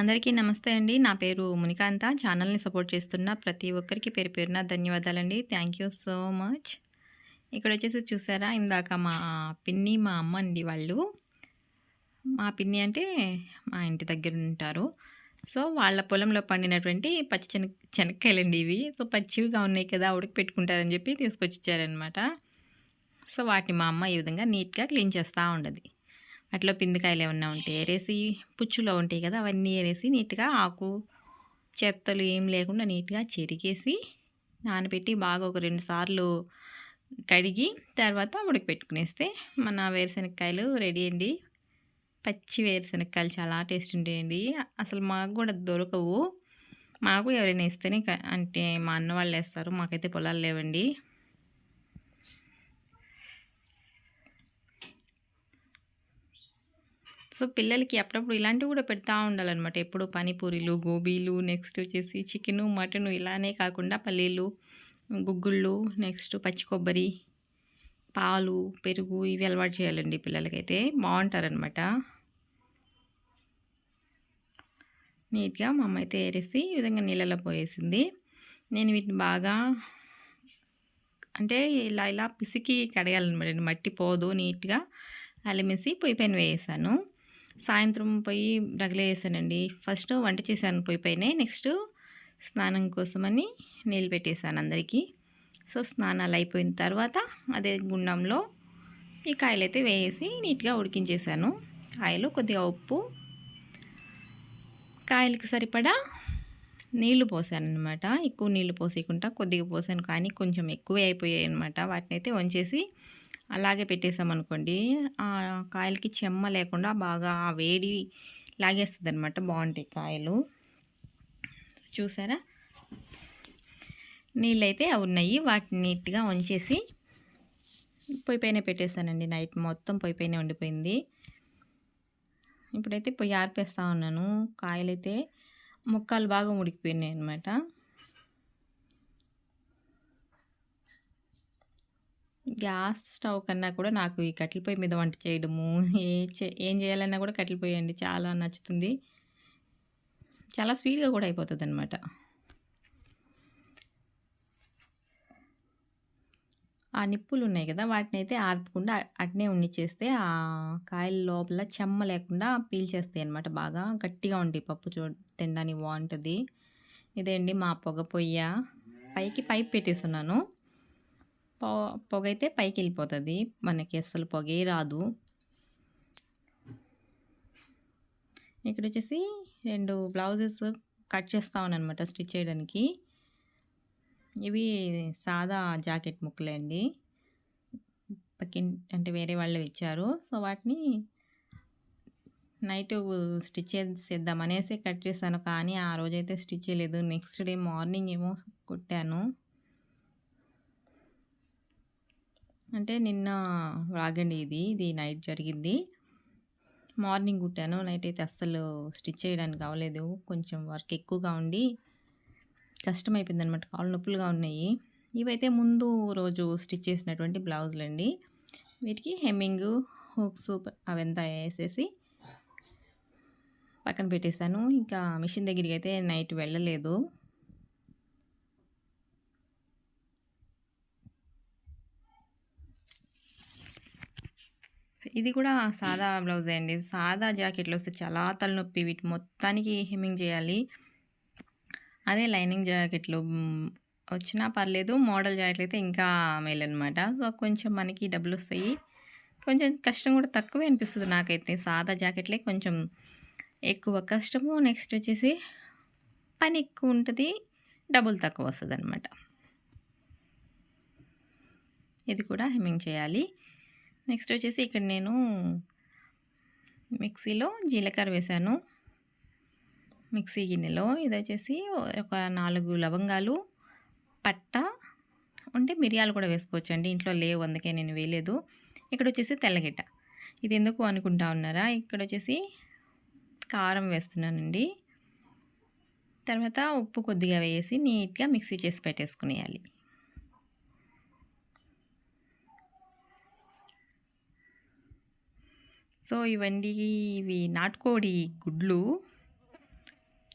అందరికీ నమస్తే అండి. నా పేరు మునికాంత. ఛానల్ని సపోర్ట్ చేస్తున్న ప్రతి ఒక్కరికి పేరు పేరున ధన్యవాదాలండి. Thank you so much. ఇక్కడ వచ్చేసి చూసారా? ఇందాక మా పిన్ని మా అమ్మ అండి వాళ్ళు. మా పిన్ని అంటే మా ఇంటి దగ్గర ఉంటారు. సో వాళ్ళ పొలంలో పండినటువంటి పచ్చి చెన చెనక్కాయలండి ఇవి. సో పచ్చివిగా ఉన్నాయి కదా ఉడక పెట్టుకుంటారని చెప్పి తీసుకొచ్చి ఇచ్చారనమాట సో వాటిని మా అమ్మ ఈ విధంగా నీట్గా క్లీన్ చేస్తూ ఉండదు. అట్లా పిందికాయలు ఏమన్నా ఉంటే ఏరేసి పుచ్చులో ఉంటాయి కదా అవన్నీ ఏరేసి నీట్గా ఆకు చెత్తలు ఏం లేకుండా నీట్గా చెరిగేసి నానబెట్టి బాగా ఒక రెండు సార్లు కడిగి తర్వాత ఉడకపెట్టుకునేస్తే మన వేరుశనగకాయలు రెడీ అండి. పచ్చి వేరుశనగకాయలు చాలా టేస్ట్ ఉంటాయండి. అసలు మాకు కూడా దొరకవు. మాకు ఎవరైనా ఇస్తేనే అంటే మా అన్న వాళ్ళు వేస్తారు. మాకైతే పొలాలు లేవండి. సో పిల్లలకి అప్పుడప్పుడు ఇలాంటివి కూడా పెడతా ఉండాలన్నమాట. ఎప్పుడు పానీపూరీలు గోబీలు నెక్స్ట్ వచ్చేసి చికెను మటను ఇలానే కాకుండా పల్లీలు గుగ్గుళ్ళు నెక్స్ట్ పచ్చి కొబ్బరి పాలు పెరుగు ఇవి అలవాటు చేయాలండి పిల్లలకైతే. బాగుంటారనమాట నీట్గా మా అమ్మ అయితే ఏరేసి ఈ విధంగా నీళ్ళలో పోయేసింది. నేను వీటిని బాగా అంటే ఇలా ఇలా పిసికి కడగాలన్నమాట. మట్టి పోదు నీట్గా అలమేసి పొయ్యి పైన వేసాను సాయంత్రం పోయి రగలేసానండి. ఫస్ట్ వంట చేశాను పొయ్యి పైనే నెక్స్ట్ స్నానం కోసమని నీళ్ళు పెట్టేశాను అందరికీ. సో స్నానాలు అయిపోయిన తర్వాత అదే గుండంలో ఈ కాయలు అయితే వేసి నీట్గా ఉడికించేసాను కాయలు కొద్దిగా ఉప్పు కాయలకి సరిపడా నీళ్ళు పోసాను అనమాట ఎక్కువ నీళ్ళు పోసేయకుండా కొద్దిగా పోసాను కానీ కొంచెం ఎక్కువే అయిపోయాయి అనమాట వాటిని అయితే వంచేసి అలాగే పెట్టేసామనుకోండి ఆ కాయలకి చెమ్మ లేకుండా బాగా ఆ వేడి లాగేస్తుంది అనమాట బాగుంటాయి కాయలు. చూసారా? నీళ్ళైతే అవి ఉన్నాయి. వాటిని నీట్గా వంచేసి పొయ్యి పైన పెట్టేశానండి నైట్. మొత్తం పొయ్యి పైన ఉండిపోయింది. ఇప్పుడైతే పొయ్యి ఆర్పేస్తూ ఉన్నాను. కాయలైతే ముక్కలు బాగా ఉడికిపోయినాయి అనమాట గ్యాస్ స్టవ్ కన్నా కూడా నాకు ఈ కట్టెల పొయ్యి మీద వంట చేయడము ఏ చే ఏం చేయాలన్నా కూడా కట్టెల పొయ్యి అండి చాలా నచ్చుతుంది. చాలా స్వీట్గా కూడా అయిపోతుంది అనమాట ఆ నిప్పులు ఉన్నాయి కదా వాటిని అయితే ఆర్పకుండా అట్నే ఉండిచ్చేస్తే ఆ కాయల లోపల చెమ్మ లేకుండా పీల్చేస్తాయి అనమాట బాగా. గట్టిగా ఉండి పప్పు చూ తినడానికి బాగుంటుంది. ఇదే అండి మా పొగ పొయ్య. పైకి పైప్ పెట్టేస్తున్నాను. పొగ అయితే పైకి వెళ్ళిపోతుంది మనకి అస్సలు పొగే రాదు. ఇక్కడ వచ్చేసి రెండు బ్లౌజెస్ కట్ చేస్తా అనమాట స్టిచ్ చేయడానికి. ఇవి సాదా జాకెట్ ముక్కలే అండి. పక్కిన్ అంటే వేరే వాళ్ళు ఇచ్చారు. సో వాటిని నైట్ స్టిచ్ చేద్దాం అనేసి కట్ చేశాను. కానీ ఆ రోజైతే స్టిచ్ చేయలేదు. నెక్స్ట్ డే మార్నింగ్ ఏమో కుట్టాను. అంటే నిన్న రాగండి ఇది ఇది నైట్ జరిగింది. మార్నింగ్ కుట్టాను నైట్ అయితే అస్సలు స్టిచ్ చేయడానికి అవ్వలేదు. కొంచెం వర్క్ ఎక్కువగా ఉండి కష్టమైపోయింది అనమాట కాళ్ళు నొప్పులుగా ఉన్నాయి. ఇవైతే ముందు రోజు స్టిచ్ చేసినటువంటి బ్లౌజులు అండి వీటికి హెమ్మింగ్ హుక్స్ అవంతా వేసేసి పక్కన పెట్టేశాను. ఇంకా మిషన్ దగ్గరికి అయితే నైట్ వెళ్ళలేదు. ఇది కూడా సాదా బ్లౌజే అండి. సాదా జాకెట్లు వస్తే చాలా తలనొప్పి వీటి మొత్తానికి హెమ్మింగ్ చేయాలి. అదే లైనింగ్ జాకెట్లు వచ్చినా పర్లేదు మోడల్ జాకెట్లు అయితే ఇంకా మేలు అనమాట సో కొంచెం మనకి డబ్బులు వస్తాయి కొంచెం కష్టం కూడా తక్కువే అనిపిస్తుంది నాకైతే. సాదా జాకెట్లే కొంచెం ఎక్కువ కష్టము. నెక్స్ట్ వచ్చేసి పని ఎక్కువ ఉంటుంది డబ్బులు తక్కువ వస్తుంది అనమాట ఇది కూడా హెమ్మింగ్ చేయాలి. నెక్స్ట్ వచ్చేసి ఇక్కడ నేను మిక్సీలో జీలకర్ర వేశాను మిక్సీ గిన్నెలో. ఇది వచ్చేసి ఒక నాలుగు లవంగాలు పట్ట ఉంటే మిరియాలు కూడా వేసుకోవచ్చు అండి ఇంట్లో లేవు అందుకే నేను వేయలేదు. ఇక్కడ వచ్చేసి తెల్లగిట్ట. ఇది ఎందుకు అనుకుంటా ఉన్నారా? ఇక్కడ వచ్చేసి కారం వేస్తున్నానండి. తర్వాత ఉప్పు కొద్దిగా వేసి నీట్గా మిక్సీ చేసి పెట్టేసుకునేయాలి. సో ఇవన్నీ ఇవి నాటుకోడి గుడ్లు.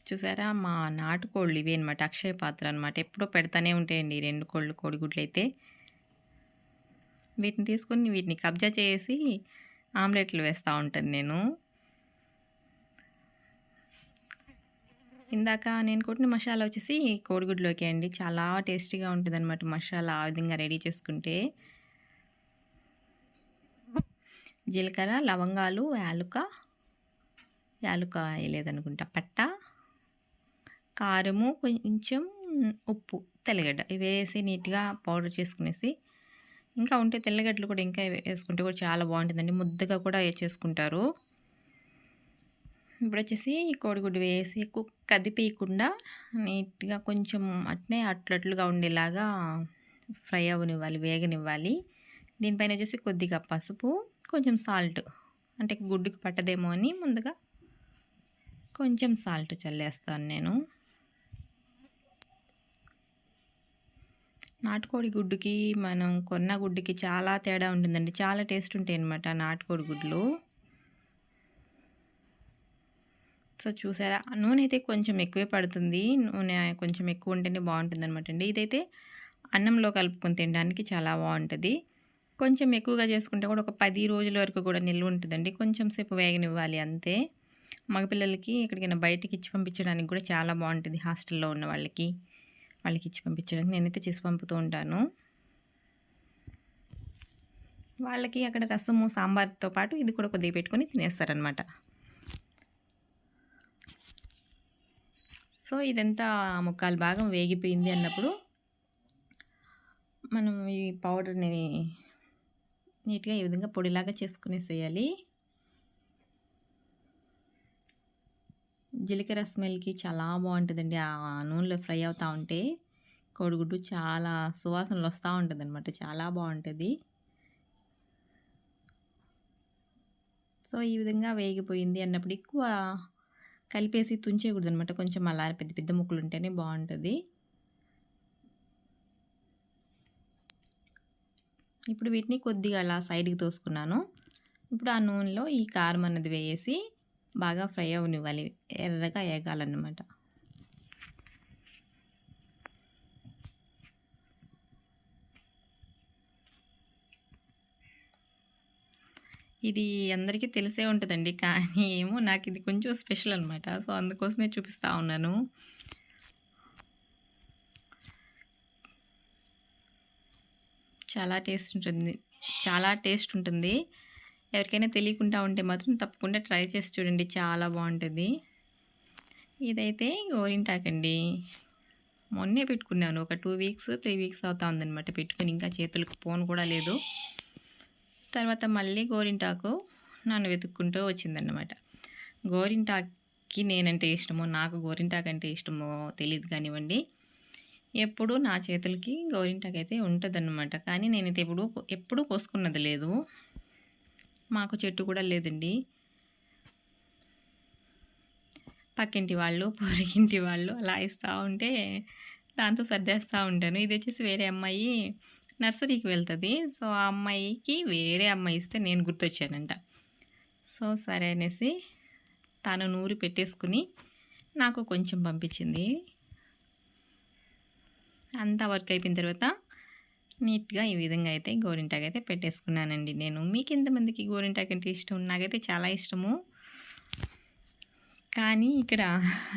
చూసారా? మా నాటుకోళ్ళు ఇవే అనమాట అక్షయ పాత్ర అనమాట ఎప్పుడో పెడతానే ఉంటాయండి రెండు కోళ్ళు కోడిగుడ్లు అయితే వీటిని తీసుకొని వీటిని కబ్జా చేసి ఆమ్లెట్లు వేస్తూ ఉంటాను నేను. ఇందాక నేను కొట్టిన మసాలా వచ్చేసి కోడిగుడ్లోకి అండి. చాలా టేస్టీగా ఉంటుంది అనమాట మసాలా ఆ విధంగా రెడీ చేసుకుంటే. జీలకర్ర లవంగాలు యాలుక యాలుక వేయలేదనుకుంటా. పట్ట కారము కొంచెం ఉప్పు తెల్లగడ్డ ఇవి వేసి నీట్గా పౌడర్ చేసుకునేసి ఇంకా ఉంటే తెల్లగడ్డలు కూడా ఇంకా వేసుకుంటే కూడా చాలా బాగుంటుందండి. ముద్దగా కూడా చేసుకుంటారు. ఇప్పుడు వచ్చేసి కోడిగుడ్డు వేసి కదిపేయకుండా నీట్గా కొంచెం అట్నే అట్లట్లుగా ఉండేలాగా ఫ్రై అవ్వనివ్వాలి వేగనివ్వాలి. దీనిపైన వచ్చేసి కొద్దిగా పసుపు కొంచెం సాల్ట్ అంటే గుడ్డుకి పట్టదేమో అని ముందుగా కొంచెం సాల్ట్ చల్లేస్తాను నేను. నాటుకోడి గుడ్డుకి మనం కొన్న గుడ్డుకి చాలా తేడా ఉంటుందండి. చాలా టేస్ట్ ఉంటాయి అనమాట నాటుకోడి గుడ్లు. సో చూసారా నూనె అయితే కొంచెం ఎక్కువే పడుతుంది. నూనె కొంచెం ఎక్కువ ఉంటేనే బాగుంటుంది అనమాట అండి. ఇదైతే అన్నంలో కలుపుకొని తినడానికి చాలా బాగుంటుంది. కొంచెం ఎక్కువగా చేసుకుంటే కూడా ఒక పది రోజుల వరకు కూడా నిల్వ ఉంటుందండి. కొంచెం సేపు వేగనివ్వాలి అంతే. మగపిల్లలకి ఎక్కడికైనా బయటికి ఇచ్చి పంపించడానికి కూడా చాలా బాగుంటుంది హాస్టల్లో ఉన్న వాళ్ళకి. వాళ్ళకి ఇచ్చి పంపించడానికి నేనైతే చేసి పంపుతూ ఉంటాను. వాళ్ళకి అక్కడ రసము సాంబార్తో పాటు ఇది కూడా కొద్దిగా పెట్టుకొని తినేస్తారనమాట సో ఇదంతా ముక్కాలు భాగం వేగిపోయింది అన్నప్పుడు మనం ఈ పౌడర్ని నీట్గా ఈ విధంగా పొడిలాగా చేసుకునేసేయాలి. జీలకర్ర స్మెల్కి చాలా బాగుంటుందండి ఆ నూనెలో ఫ్రై అవుతూ ఉంటే కోడిగుడ్డు చాలా సువాసనలు వస్తూ ఉంటుంది అనమాట చాలా బాగుంటుంది సో ఈ విధంగా వేగిపోయింది అన్నప్పుడు ఎక్కువ కలిపేసి తుంచేయకూడదు అనమాట కొంచెం అలా పెద్ద పెద్ద ముక్కలు ఉంటేనే బాగుంటుంది ఇప్పుడు వీటిని కొద్దిగా అలా సైడ్కి తోసుకున్నాను. ఇప్పుడు ఆ నూనెలో ఈ కారం అన్నది వేసి బాగా ఫ్రై అవనివ్వాలి. ఎర్రగా వేగాలన్నమాట ఇది అందరికీ తెలిసే ఉంటుందండి. కానీ ఏమో నాకు ఇది కొంచెం స్పెషల్ అనమాట సో అందుకోసమే చూపిస్తూ ఉన్నాను. చాలా టేస్ట్ ఉంటుంది. చాలా టేస్ట్ ఉంటుంది. ఎవరికైనా తెలియకుండా ఉంటే మాత్రం తప్పకుండా ట్రై చేసి చూడండి. చాలా బాగుంటుంది. ఇదైతే గోరింటాకండి. మొన్నే పెట్టుకున్నాను. ఒక టూ వీక్స్ త్రీ వీక్స్ అవుతా ఉందనమాట పెట్టుకుని. ఇంకా చేతులకు ఫోన్ కూడా లేదు. తర్వాత మళ్ళీ గోరింటాకు నన్ను వెతుక్కుంటూ వచ్చిందన్నమాట. గోరింటాక్కి నేనంటే ఇష్టమో నాకు గోరింటాకు అంటే ఇష్టమో తెలియదు కానివ్వండి. ఎప్పుడు నా చేతులకి గోరింటాకు అయితే ఉంటుందన్నమాట. కానీ నేనైతే ఎప్పుడు ఎప్పుడూ కోసుకున్నది లేదు. మాకు చెట్టు కూడా లేదండి. పక్కింటి వాళ్ళు పొరిగింటి వాళ్ళు అలా ఇస్తూ ఉంటే దాంతో సర్దేస్తూ ఉంటాను. ఇది వచ్చేసి వేరే అమ్మాయి నర్సరీకి వెళ్తుంది. సో ఆ అమ్మాయికి వేరే అమ్మాయి ఇస్తే నేను గుర్తొచ్చానంట. సో సరే అనేసి తాను నూరి పెట్టేసుకుని నాకు కొంచెం పంపించింది. అంతా వర్క్ అయిపోయిన తర్వాత నీట్గా ఈ విధంగా అయితే గోరింటాకు అయితే పెట్టేసుకున్నానండి నేను. మీకు ఎంతమందికి గోరింటాకు అంటే ఇష్టం? నాకైతే చాలా ఇష్టము. కానీ ఇక్కడ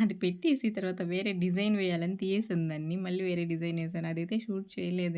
అది పెట్టేసి తర్వాత వేరే డిజైన్ వేయాలని తీసేసిందాన్ని మళ్ళీ వేరే డిజైన్ వేసాను. అదైతే షూట్ చేయలేదు.